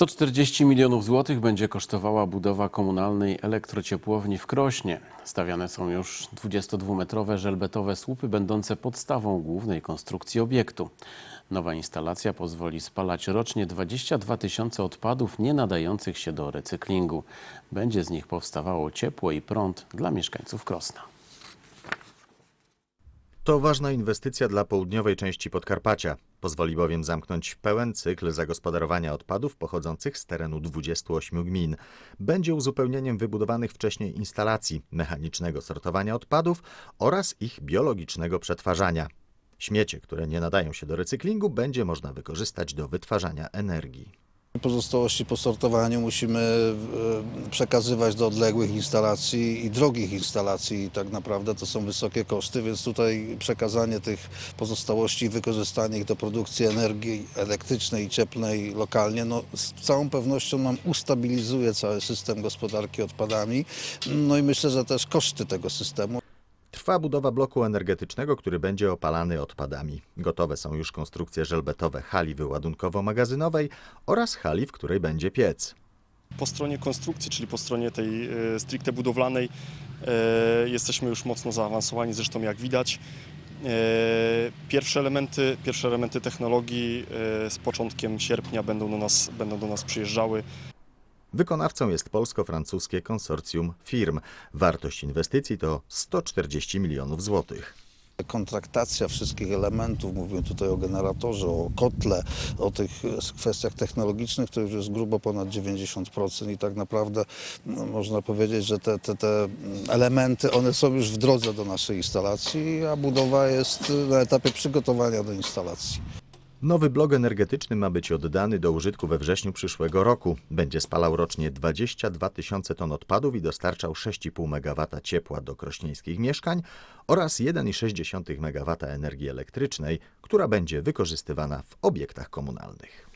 140 milionów złotych będzie kosztowała budowa komunalnej elektrociepłowni w Krośnie. Stawiane są już 22-metrowe żelbetowe słupy będące podstawą głównej konstrukcji obiektu. Nowa instalacja pozwoli spalać rocznie 22 tysiące odpadów nie nadających się do recyklingu. Będzie z nich powstawało ciepło i prąd dla mieszkańców Krosna. To ważna inwestycja dla południowej części Podkarpacia. Pozwoli bowiem zamknąć pełen cykl zagospodarowania odpadów pochodzących z terenu 28 gmin. Będzie uzupełnieniem wybudowanych wcześniej instalacji mechanicznego sortowania odpadów oraz ich biologicznego przetwarzania. Śmiecie, które nie nadają się do recyklingu, będzie można wykorzystać do wytwarzania energii. Pozostałości po sortowaniu musimy e, przekazywać do odległych instalacji i drogich instalacji. Tak naprawdę to są wysokie koszty, więc tutaj przekazanie tych pozostałości i wykorzystanie ich do produkcji energii elektrycznej i cieplnej lokalnie, no, z całą pewnością nam ustabilizuje cały system gospodarki odpadami. No i myślę, że też koszty tego systemu Trwa budowa bloku energetycznego, który będzie opalany odpadami. Gotowe są już konstrukcje żelbetowe hali wyładunkowo-magazynowej oraz hali, w której będzie piec. Po stronie konstrukcji, czyli po stronie tej e, stricte budowlanej, e, jesteśmy już mocno zaawansowani, zresztą jak widać. E, Pierwsze elementy, pierwsze elementy technologii e, z początkiem sierpnia będą do nas, będą do nas przyjeżdżały. Wykonawcą jest polsko-francuskie konsorcjum firm. Wartość inwestycji to 140 milionów złotych. kontraktacja wszystkich elementów, mówimy tutaj o generatorze, o kotle, o tych kwestiach technologicznych, to już jest grubo ponad 90% i tak naprawdę no, można powiedzieć, że te, te, te elementy, one są już w drodze do naszej instalacji, a budowa jest na etapie przygotowania do instalacji. Nowy blok energetyczny ma być oddany do użytku we wrześniu przyszłego roku. Będzie spalał rocznie 22 tysiące ton odpadów i dostarczał 6,5 MW ciepła do krośnieńskich mieszkań oraz 1,6 MW energii elektrycznej, która będzie wykorzystywana w obiektach komunalnych.